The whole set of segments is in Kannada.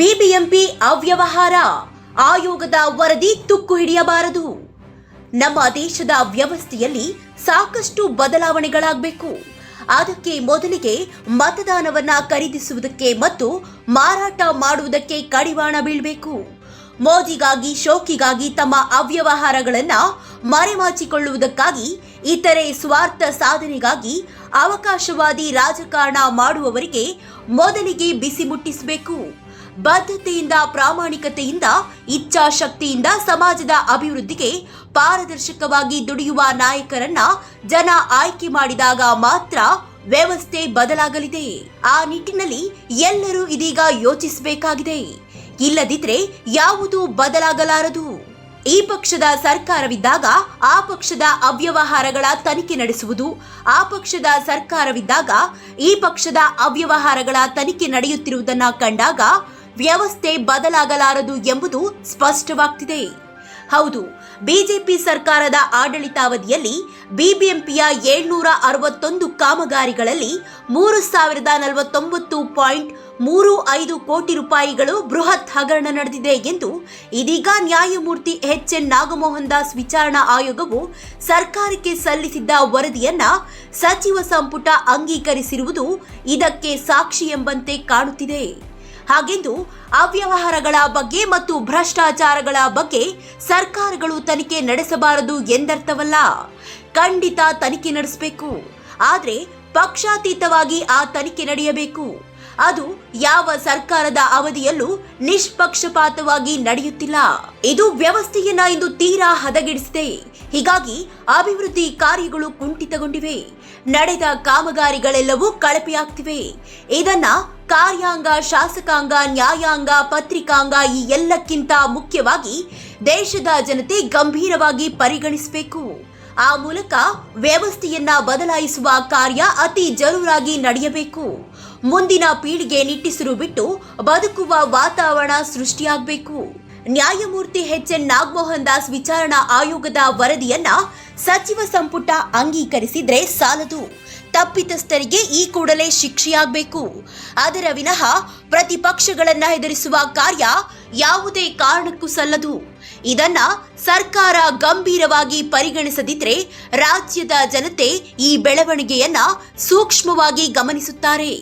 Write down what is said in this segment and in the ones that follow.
ಬಿಬಿಎಂಪಿ ಅವ್ಯವಹಾರ. ಆಯೋಗದ ವರದಿ ತುಕ್ಕು ಹಿಡಿಯಬಾರದು. ನಮ್ಮ ದೇಶದ ವ್ಯವಸ್ಥೆಯಲ್ಲಿ ಸಾಕಷ್ಟು ಬದಲಾವಣೆಗಳಾಗಬೇಕು. ಅದಕ್ಕೆ ಮೊದಲಿಗೆ ಮತದಾನವನ್ನ ಖರೀದಿಸುವುದಕ್ಕೆ ಮತ್ತು ಮಾರಾಟ ಮಾಡುವುದಕ್ಕೆ ಕಡಿವಾಣ ಬೀಳಬೇಕು. ಮೋದಿಗಾಗಿ, ಶೋಕಿಗಾಗಿ ತಮ್ಮ ಅವ್ಯವಹಾರಗಳನ್ನ ಮರೆಮಾಚಿಕೊಳ್ಳುವುದಕ್ಕಾಗಿ, ಇತರೆ ಸ್ವಾರ್ಥ ಸಾಧನೆಗಾಗಿ ಅವಕಾಶವಾದಿ ರಾಜಕಾರಣ ಮಾಡುವವರಿಗೆ ಮೊದಲಿಗೆ ಬಿಸಿ ಮುಟ್ಟಿಸಬೇಕು. ಬದ್ಧತೆಯಿಂದ, ಪ್ರಾಮಾಣಿಕತೆಯಿಂದ, ಇಚ್ಛಾಶಕ್ತಿಯಿಂದ ಸಮಾಜದ ಅಭಿವೃದ್ಧಿಗೆ ಪಾರದರ್ಶಕವಾಗಿ ದುಡಿಯುವ ನಾಯಕರನ್ನ ಜನ ಆಯ್ಕೆ ಮಾಡಿದಾಗ ಮಾತ್ರ ವ್ಯವಸ್ಥೆ ಬದಲಾಗಲಿದೆ. ಆ ನಿಟ್ಟಿನಲ್ಲಿ ಎಲ್ಲರೂ ಇದೀಗ ಯೋಚಿಸಬೇಕಾಗಿದೆ. ಇಲ್ಲದಿದ್ರೆ ಯಾವುದು ಬದಲಾಗಲಾರದು. ಈ ಪಕ್ಷದ ಸರ್ಕಾರವಿದ್ದಾಗ ಆ ಪಕ್ಷದ ಅವ್ಯವಹಾರಗಳ ತನಿಖೆ ನಡೆಸುವುದು, ಆ ಪಕ್ಷದ ಸರ್ಕಾರವಿದ್ದಾಗ ಈ ಪಕ್ಷದ ಅವ್ಯವಹಾರಗಳ ತನಿಖೆ ನಡೆಯುತ್ತಿರುವುದನ್ನ ಕಂಡಾಗ ವ್ಯವಸ್ಥೆ ಬದಲಾಗಲಾರದು ಎಂಬುದು ಸ್ಪಷ್ಟವಾಗ್ತಿದೆ. ಹೌದು, ಬಿಜೆಪಿ ಸರ್ಕಾರದ ಆಡಳಿತಾವಧಿಯಲ್ಲಿ ಬಿಬಿಎಂಪಿಯ ಏಳ್ನೂರ ಅರವತ್ತೊಂದು ಕಾಮಗಾರಿಗಳಲ್ಲಿ ಮೂರು ಸಾವಿರದ ನಲವತ್ತೊಂಬತ್ತು ಪಾಯಿಂಟ್ ಮೂರು ಐದು ಕೋಟಿ ರೂಪಾಯಿಗಳು ಬೃಹತ್ ಹಗರಣ ನಡೆದಿದೆ ಎಂದು ಇದೀಗ ನ್ಯಾಯಮೂರ್ತಿ ಎಚ್ ಎನ್ ನಾಗಮೋಹನ್ ದಾಸ್ ವಿಚಾರಣಾ ಆಯೋಗವು ಸರ್ಕಾರಕ್ಕೆ ಸಲ್ಲಿಸಿದ್ದ ವರದಿಯನ್ನ ಸಚಿವ ಸಂಪುಟ ಅಂಗೀಕರಿಸಿರುವುದು ಇದಕ್ಕೆ ಸಾಕ್ಷಿ ಎಂಬಂತೆ ಕಾಣುತ್ತಿದೆ. ಹಾಗೆಂದು ಅವ್ಯವಹಾರಗಳ ಬಗ್ಗೆ ಮತ್ತು ಭ್ರಷ್ಟಾಚಾರಗಳ ಬಗ್ಗೆ ಸರ್ಕಾರಗಳು ತನಿಖೆ ನಡೆಸಬಾರದು ಎಂದರ್ಥವಲ್ಲ. ಖಂಡಿತ ತನಿಖೆ ನಡೆಸಬೇಕು. ಆದರೆ ಪಕ್ಷಾತೀತವಾಗಿ ಆ ತನಿಖೆ ನಡೆಯಬೇಕು. ಅದು ಯಾವ ಸರ್ಕಾರದ ಅವಧಿಯಲ್ಲೂ ನಿಷ್ಪಕ್ಷಪಾತವಾಗಿ ನಡೆಯುತ್ತಿಲ್ಲ. ಇದು ವ್ಯವಸ್ಥೆಯನ್ನ ಇಂದು ತೀರಾ ಹದಗೆಡಿಸಿದೆ. ಹೀಗಾಗಿ ಅಭಿವೃದ್ಧಿ ಕಾರ್ಯಗಳು ಕುಂಠಿತಗೊಂಡಿವೆ. ನಡೆದ ಕಾಮಗಾರಿಗಳೆಲ್ಲವೂ ಕಳಪೆಯಾಗ್ತಿವೆ. ಇದನ್ನ ಕಾರ್ಯಾಂಗ, ಶಾಸಕಾಂಗ, ನ್ಯಾಯಾಂಗ, ಪತ್ರಿಕಾಂಗ ಈ ಎಲ್ಲಕ್ಕಿಂತ ಮುಖ್ಯವಾಗಿ ದೇಶದ ಜನತೆ ಗಂಭೀರವಾಗಿ ಪರಿಗಣಿಸಬೇಕು. ಆ ಮೂಲಕ ವ್ಯವಸ್ಥೆಯನ್ನ ಬದಲಾಯಿಸುವ ಕಾರ್ಯ ಅತಿ ಜರೂರಾಗಿ ನಡೆಯಬೇಕು. ಮುಂದಿನ ಪೀಳಿಗೆ ನಿಟ್ಟಿಸಿರು ಬಿಟ್ಟು ಬದುಕುವ ವಾತಾವರಣ ಸೃಷ್ಟಿಯಾಗಬೇಕು. ನ್ಯಾಯಮೂರ್ತಿ ಎಚ್ ಎನ್ ನಾಗಮೋಹನ್ ದಾಸ್ ವಿಚಾರಣಾ ಆಯೋಗದ ವರದಿಯನ್ನ ಸಚಿವ ಸಂಪುಟ ಅಂಗೀಕರಿಸಿದ್ರೆ ಸಾಲದು. ತಪ್ಪಿತಸ್ಥರಿಗೆ ಈ ಕೂಡಲೇ ಶಿಕ್ಷೆಯಾಗಬೇಕು. ಅದರ ವಿನಃ ಪ್ರತಿಪಕ್ಷಗಳನ್ನು ಹೆದರಿಸುವ ಕಾರ್ಯ ಯಾವುದೇ ಕಾರಣಕ್ಕೂ ಸಲ್ಲದು. ಇದನ್ನ ಸರ್ಕಾರ ಗಂಭೀರವಾಗಿ ಪರಿಗಣಿಸದಿದ್ರೆ ರಾಜ್ಯದ ಜನತೆ ಈ ಬೆಳವಣಿಗೆಯನ್ನ ಸೂಕ್ಷ್ಮವಾಗಿ ಗಮನಿಸುತ್ತಾರೆ.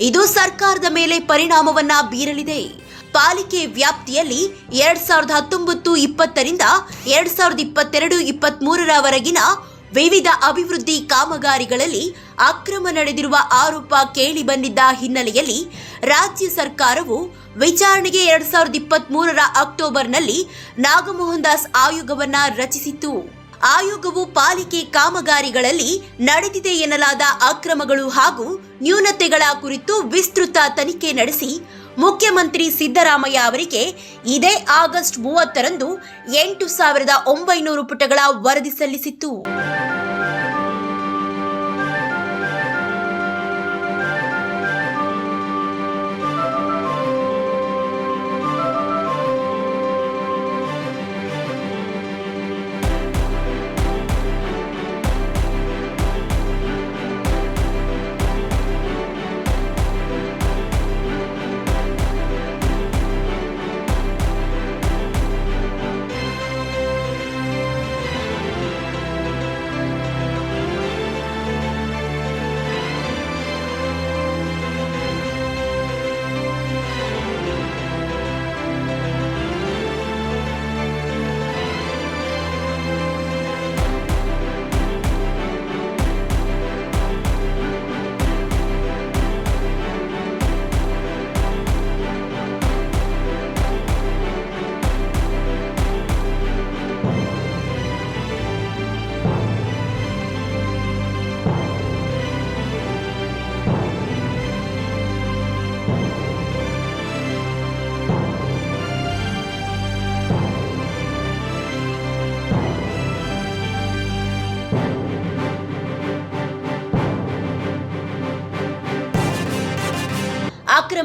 ಇದು ಸರ್ಕಾರದ ಮೇಲೆ ಪರಿಣಾಮವನ್ನ ಬೀರಲಿದೆ. ಪಾಲಿಕೆ ವ್ಯಾಪ್ತಿಯಲ್ಲಿ ಎರಡ್ ಸಾವಿರದ ಹತ್ತೊಂಬತ್ತು ಇಪ್ಪತ್ತರಿಂದ ಎರಡ್ ಸಾವಿರದ ಇಪ್ಪತ್ತೆರಡು, ಇಪ್ಪತ್ಮೂರರವರೆಗಿನ ವಿವಿಧ ಅಭಿವೃದ್ಧಿ ಕಾಮಗಾರಿಗಳಲ್ಲಿ ಅಕ್ರಮ ನಡೆದಿರುವ ಆರೋಪ ಕೇಳಿಬಂದಿದ್ದ ಹಿನ್ನೆಲೆಯಲ್ಲಿ ರಾಜ್ಯ ಸರ್ಕಾರವು ವಿಚಾರಣೆಗೆ ಎರಡ್ ಸಾವಿರದ ಇಪ್ಪತ್ತ್ ಮೂರರ ಅಕ್ಟೋಬರ್ನಲ್ಲಿ ನಾಗಮೋಹನ್ ದಾಸ್ ಆಯೋಗವನ್ನ ರಚಿಸಿತ್ತು. ಆಯೋಗವು ಪಾಲಿಕೆ ಕಾಮಗಾರಿಗಳಲ್ಲಿ ನಡೆದಿದೆ ಎನ್ನಲಾದ ಅಕ್ರಮಗಳು ಹಾಗೂ ನ್ಯೂನತೆಗಳ ಕುರಿತು ವಿಸ್ತೃತ ತನಿಖೆ ನಡೆಸಿ ಮುಖ್ಯಮಂತ್ರಿ ಸಿದ್ದರಾಮಯ್ಯ ಅವರಿಗೆ ಇದೇ ಆಗಸ್ಟ್ ಮೂವತ್ತರಂದು ಎಂಟು ಸಾವಿರದ ಒಂಬೈನೂರು ಪುಟಗಳ ವರದಿ ಸಲ್ಲಿಸಿತ್ತು.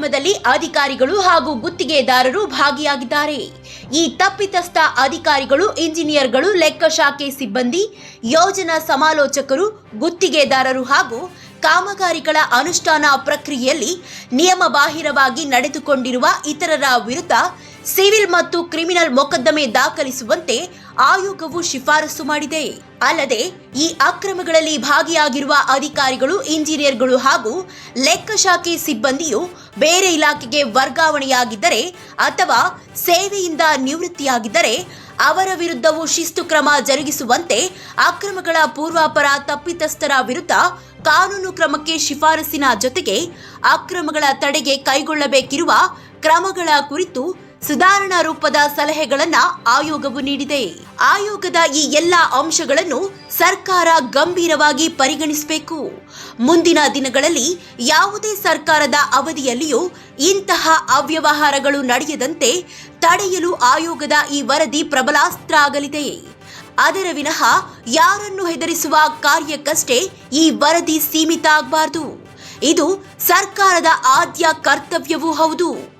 ಅಕ್ರಮದಲ್ಲಿ ಅಧಿಕಾರಿಗಳು ಹಾಗೂ ಗುತ್ತಿಗೆದಾರರು ಭಾಗಿಯಾಗಿದ್ದಾರೆ. ಈ ತಪ್ಪಿತಸ್ಥ ಅಧಿಕಾರಿಗಳು, ಇಂಜಿನಿಯರ್ಗಳು, ಲೆಕ್ಕ ಶಾಖೆ ಸಿಬ್ಬಂದಿ, ಯೋಜನಾ ಸಮಾಲೋಚಕರು, ಗುತ್ತಿಗೆದಾರರು ಹಾಗೂ ಕಾಮಗಾರಿಗಳ ಅನುಷ್ಠಾನ ಪ್ರಕ್ರಿಯೆಯಲ್ಲಿ ನಿಯಮಬಾಹಿರವಾಗಿ ನಡೆದುಕೊಂಡಿರುವ ಇತರರ ವಿರುದ್ಧ ಸಿವಿಲ್ ಮತ್ತು ಕ್ರಿಮಿನಲ್ ಮೊಕದ್ದಮೆ ದಾಖಲಿಸುವಂತೆ ಆಯೋಗವು ಶಿಫಾರಸು ಮಾಡಿದೆ. ಅಲ್ಲದೆ, ಈ ಅಕ್ರಮಗಳಲ್ಲಿ ಭಾಗಿಯಾಗಿರುವ ಅಧಿಕಾರಿಗಳು, ಇಂಜಿನಿಯರ್ಗಳು ಹಾಗೂ ಲೆಕ್ಕ ಶಾಖೆ ಸಿಬ್ಬಂದಿಯು ಬೇರೆ ಇಲಾಖೆಗೆ ವರ್ಗಾವಣೆಯಾಗಿದ್ದರೆ ಅಥವಾ ಸೇವೆಯಿಂದ ನಿವೃತ್ತಿಯಾಗಿದ್ದರೆ ಅವರ ವಿರುದ್ಧವೂ ಶಿಸ್ತು ಕ್ರಮ ಜರುಗಿಸುವಂತೆ ಅಕ್ರಮಗಳ ಪೂರ್ವಾಪರ ತಪ್ಪಿತಸ್ಥರ ವಿರುದ್ಧ ಕಾನೂನು ಕ್ರಮಕ್ಕೆ ಶಿಫಾರಸಿನ ಜೊತೆಗೆ ಅಕ್ರಮಗಳ ತಡೆಗೆ ಕೈಗೊಳ್ಳಬೇಕಿರುವ ಕ್ರಮಗಳ ಕುರಿತು ಸುಧಾರಣಾ ರೂಪದ ಸಲಹೆಗಳನ್ನ ಆಯೋಗವು ನೀಡಿದೆ. ಆಯೋಗದ ಈ ಎಲ್ಲ ಅಂಶಗಳನ್ನು ಸರ್ಕಾರ ಗಂಭೀರವಾಗಿ ಪರಿಗಣಿಸಬೇಕು. ಮುಂದಿನ ದಿನಗಳಲ್ಲಿ ಯಾವುದೇ ಸರ್ಕಾರದ ಅವಧಿಯಲ್ಲಿಯೂ ಇಂತಹ ಅವ್ಯವಹಾರಗಳು ನಡೆಯದಂತೆ ತಡೆಯಲು ಆಯೋಗದ ಈ ವರದಿ ಪ್ರಬಲಾಸ್ತ್ರ ಆಗಲಿದೆ ಅದರ ವಿನಃ ಯಾರನ್ನು ಹೆದರಿಸುವ ಕಾರ್ಯಕ್ಕಷ್ಟೇ ಈ ವರದಿ ಸೀಮಿತ ಆಗಬಾರದು. ಇದು ಸರ್ಕಾರದ ಆದ್ಯ ಕರ್ತವ್ಯವೂ ಹೌದು.